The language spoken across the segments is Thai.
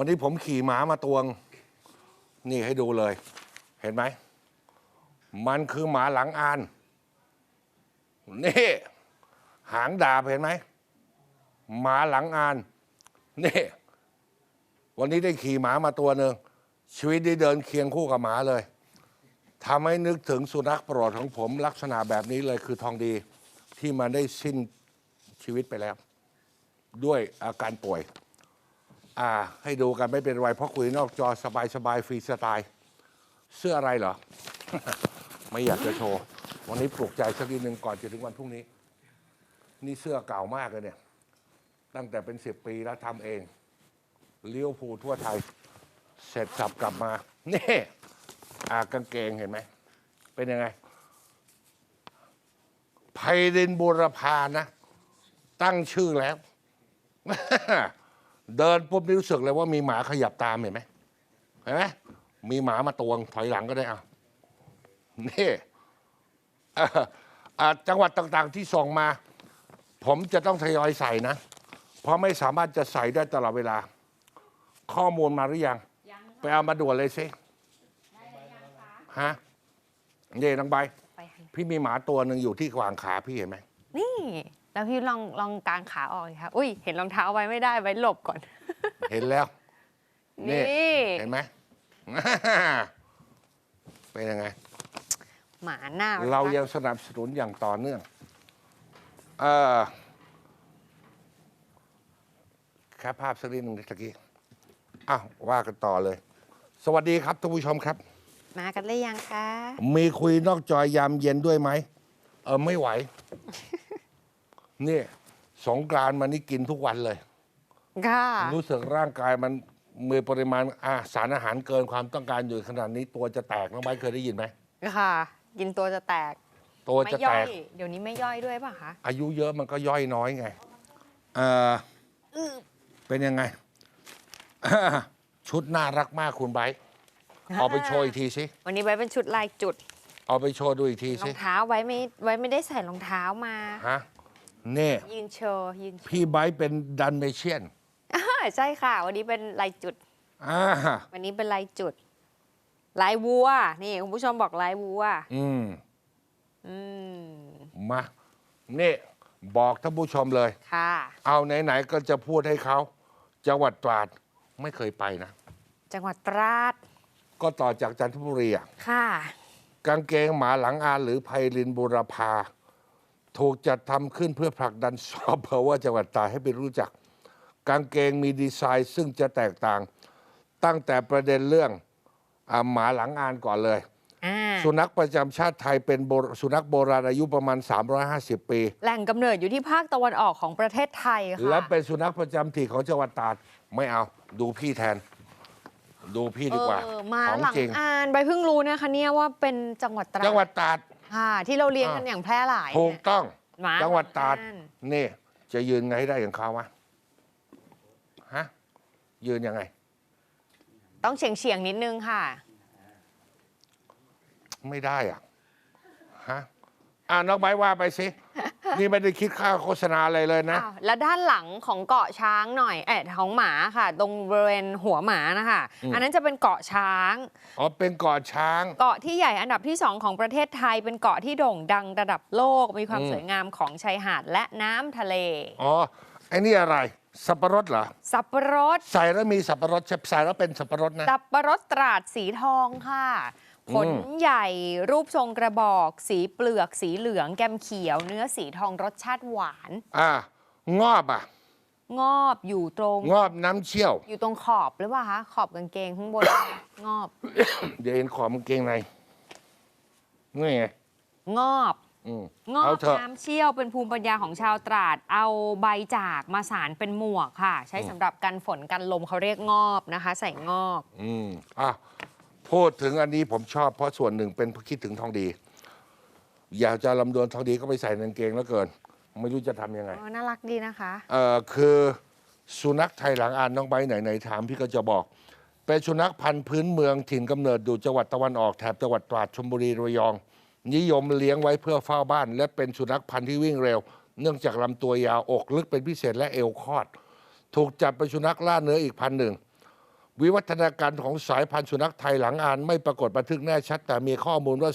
วันนี้ผมขี่หมามาตวง นี่ให้ดูเลย เห็นไหม มันคือหมาหลังอาน นี่ หางดาบเห็นไหม หมาหลังอาน นี่ วันนี้ได้ขี่หมามาตัวหนึ่งชีวิตได้เดินเคียงคู่กับหมาเลยทำให้นึกถึงสุนัขโปรดของผม ลักษณะแบบนี้เลยคือทองดีที่มันได้สิ้นชีวิตไปแล้ว ด้วยอาการป่วย อ่า ให้ดูกันไม่เป็นไรเพราะคุยนอกจอสบายสบายฟรีสไตล์ เสื้ออะไรเหรอ ไม่อยากจะโชว์ วันนี้ปลุกใจสักนิดหนึ่งก่อนจะถึงวันพรุ่งนี้ นี่เสื้อเก่ามากเลยเนี่ย ตั้งแต่เป็นสิบปีแล้วทำเอง เลี้ยวภูทั่วไทย เสร็จสับกลับมา นี่อากางเกงเห็นไหม เป็นยังไงไพรินบุรพานะ ตั้งชื่อแล้ว เดินปุ๊บนี่รู้สึกเลยว่ามีหมาขยับตามเห็นไหมเห็นไหมมีหมามาตวงถอยหลังก็ได้อะนี่อะอะจังหวัดต่างๆที่ส่งมา ผมจะต้องทยอยใส่นะ เพราะไม่สามารถจะใส่ได้ตลอดเวลา ข้อมูลมาหรือยังไปเอามาด่วนเลยสิฮะเย่นังใบไปให้พี่มีหมาตัวหนึ่งอยู่ที่ขวางขาพี่เห็นไหมนี่ แล้วพี่ลองลองกางขาออกสิคะอุ้ยเห็นรองเท้าไว้ไม่ได้ไว้หลบก่อน เห็นแล้ว นี่ นี่เห็นไหม เป็นยังไง หมาหน้าเรารักยังสนับสนุนอย่างต่อเนื่องเออแค่ภาพสักนิดหนึ่งตะกี้อ้าวว่ากันต่อเลย สวัสดีครับท่านผู้ชมครับ มากันได้ยังคะ มีคุยนอกจอยยามเย็นด้วยไหม เออไม่ไหว นี่สงกรานต์มานี่กินทุกวันเลย ค่ะ รู้สึกร่างกายมันมีปริมาณอาสารอาหารเกินความต้องการอยู่ขนาดนี้ตัวจะแตกน้องไบร์ทเคยได้ยินไหมค่ะ กินตัวจะแตก ตัวไม่จะย่แตอย ก เดี๋ยวนี้ไม่ย่อยด้วยป่ะคะ อายุเยอะมันก็ย่อยน้อยไงเออเป็นยังไง ชุดน่ารักมากคุณไบร์ทเอาไปโชว์อีกทีสิ วันนี้ไว้เป็นชุดลายจุดเอาไปโชว์ดูอีกทีรอสิ งเท้าไว้ไม่ไว้ไม่ได้ใส่รองเท้ามา ฮะ นี่ยืนโชว์ยืนโชว์พี่ไบร์ทเป็นดันเมเชียนอ่าใช่ค่ะ วันนี้เป็นลายจุด อ่าวันนี้เป็นลายจุด ลายวัว นี่คุณผู้ชมบอกลายวัว อืมอืมมานี่บอกท่านผู้ชมเลย ค่ะ เอาไหนๆก็จะพูดให้เขา จังหวัดตราดไม่เคยไปนะ จังหวัดตราด ก็ต่อจากจันทบุรีอะค่ะ กางเกงหมาหลังอานหรือไพลินบุรพา ถูกจัดทำขึ้นเพื่อผลักดันซอฟต์พาวเวอร์จังหวัดตราดให้เป็นรู้จัก กางเกงมีดีไซน์ซึ่งจะแตกต่าง ตั้งแต่ประเด็นเรื่องอาหมาหลังอานก่อนเลย อ่าสุนัขประจำชาติไทยเป็นโบสุนัขโบราณอายุประมาณ 350 ปี แหล่งกำเนิดอยู่ที่ภาคตะวันออกของประเทศไทยค่ะ และเป็นสุนัขประจำถิ่นของจังหวัดตราดไม่เอา ดูพี่แทน ดูพี่ดีกว่าเออมาของหลังจริง อ่านใบเพิ่งรู้นะคะเนี่ยว่าเป็นจังหวัดตราดจังหวัดตราด ค่ะ ที่เราเลี้ยงกันอ่าอย่างแพร่หลายถูกเนี่ยต้อง หมาจังหวัดตราดหลังอ่านนี่ จะยืนไงให้ได้อย่างเขาวะฮะยืนยังไง ต้องเฉียงเฉียงๆนิดนึงค่ะ ไม่ได้อะฮะอ่าน้องไบร์ทว่าไปสิ นี่ไม่ได้คิดค่าโฆษณาอะไรเลยนะ อ้าวแล้วด้านหลังของเกาะช้างหน่อยเอ๊ะของหมาค่ะ ตรงบริเวณหัวหมานะคะ อืม อันนั้นจะเป็นเกาะช้าง อ๋อเป็นเกาะช้าง เกาะที่ใหญ่อันดับที่2ของประเทศไทย เป็นเกาะที่โด่งดังระดับโลก มีความอืม สวยงามของชายหาดและน้ำทะเล อ๋อไอ้นี่อะไร สับปะรดเหรอ สับปะรด ใส่แล้วมีสับปะรดใช่ใส่แล้วเป็นสับปะรดนะ สับปะรดตราดสีทองค่ะ อืมผลใหญ่รูปทรงกระบอก สีเปลือกสีเหลืองแกมเขียว เนื้อสีทองรสชาติหวาน อ่างอบอะ งอบอยู่ตรง งอบน้ำเชี่ยว อยู่ตรงขอบหรือเปล่าคะขอบกางเกงข้างบน งอบ เดี๋ยวเห็นขอบกางเกงในนี่ไงงอบอืมงอเอาบเถอะน้ำเชี่ยวเป็นภูมิปัญญาของชาวตราด เอาใบจากมาสารเป็นหมวกค่ะ ใช้สำหรับกันฝนกันลมเขาเรียกงอบนะคะ ใส่งอบ อืมอะ พูดถึงอันนี้ผมชอบเพราะส่วนหนึ่งเป็นคิดถึงทองดี อยากจะลำดวนทองดีก็ไปใส่ในกางเกงแล้วเกิน ไม่รู้จะทำยังไงอ๋อน่ารักดีนะคะ เอ่อคือสุนัขไทยหลังอ่านน้องใบไหนไหนถามพี่ก็จะบอก เป็นสุนัขพันธุ์พื้นเมืองถิ่นกำเนิดดูจังหวัดตะวันออกแถบจังหวัดตราดชลบุรีระยอง นิยมเลี้ยงไว้เพื่อเฝ้าบ้าน และเป็นสุนัขพันธุ์ที่วิ่งเร็ว เนื่องจากลำตัวยาวอกลึกเป็นพิเศษและเอวคอด ถูกจัดเป็นสุนัขล่าเนื้ออีกพันหนึ่ง วิวัฒนาการของสายพันธุ์สุนัขไทยหลังอ่าน ไม่ปรากฏบันทึกแน่ชัด แต่มีข้อมูลว่า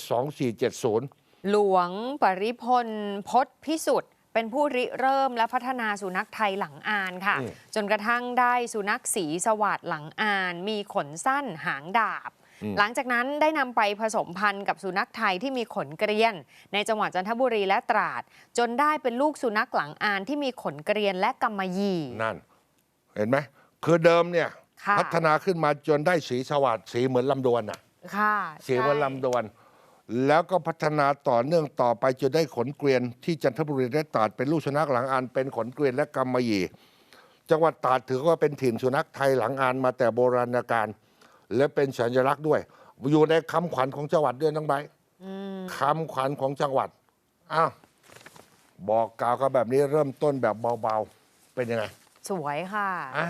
2470 หลวงปริพลพศพิสุทธิ์เป็นผู้ริเริ่มและพัฒนาสุนัขไทยหลังอานค่ะ อืม จนกระทั่งได้สุนัขสีสวัสดหลังอาน มีขนสั้นหางดาบ หลังจากนั้นได้นำไปผสมพันธุ์กับสุนัขไทยที่มีขนเกรียน ในจังหวัดจันทบุรีและตราด จนได้เป็นลูกสุนัขหลังอานที่มีขนเกรียนและกำมะหยี่ นั่น เห็นไหมคือเดิมเนี่ยค่ะ พัฒนาขึ้นมาจนได้สีสวัสดสีเหมือนลำดวนอะค่ะสีเหมือนใช่ลำดวน แล้วก็พัฒนาต่อเนื่องต่อไปจนได้ขนเกวียนที่จันทบุรีและตราดเป็นลูกสุนัขหลังอานเป็นขนเกวียนและกำมะหยี่จังหวัดตราดถือว่าเป็นถิ่นสุนัขไทยหลังอานมาแต่โบราณกาลและเป็นสัญลักษณ์ด้วย อยู่ในคำขวัญของจังหวัดด้วยน้องใบร์ทคำขวัญของจังหวัดอ้าวบอกกล่าวกันแบบนี้เริ่มต้นแบบเบาๆ เป็นยังไง สวยค่ะอ่า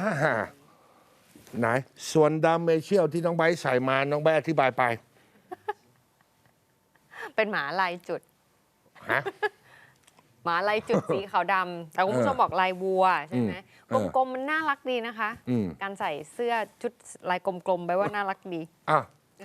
ไหน ส่วนดามเมเชียลที่น้องใบร์ทใส่มาน้องใบร์ทอธิบายไปเป็นหมาลายจุด ฮะ หมาลายจุด สีขาวดำแต่คุณผู้ชมบอกลายวัวใช่ไหมเออกลมๆมันน่ารักดีนะคะ อืม การใส่เสื้อชุดลายกลมๆไปว่าน่ารักดี อะ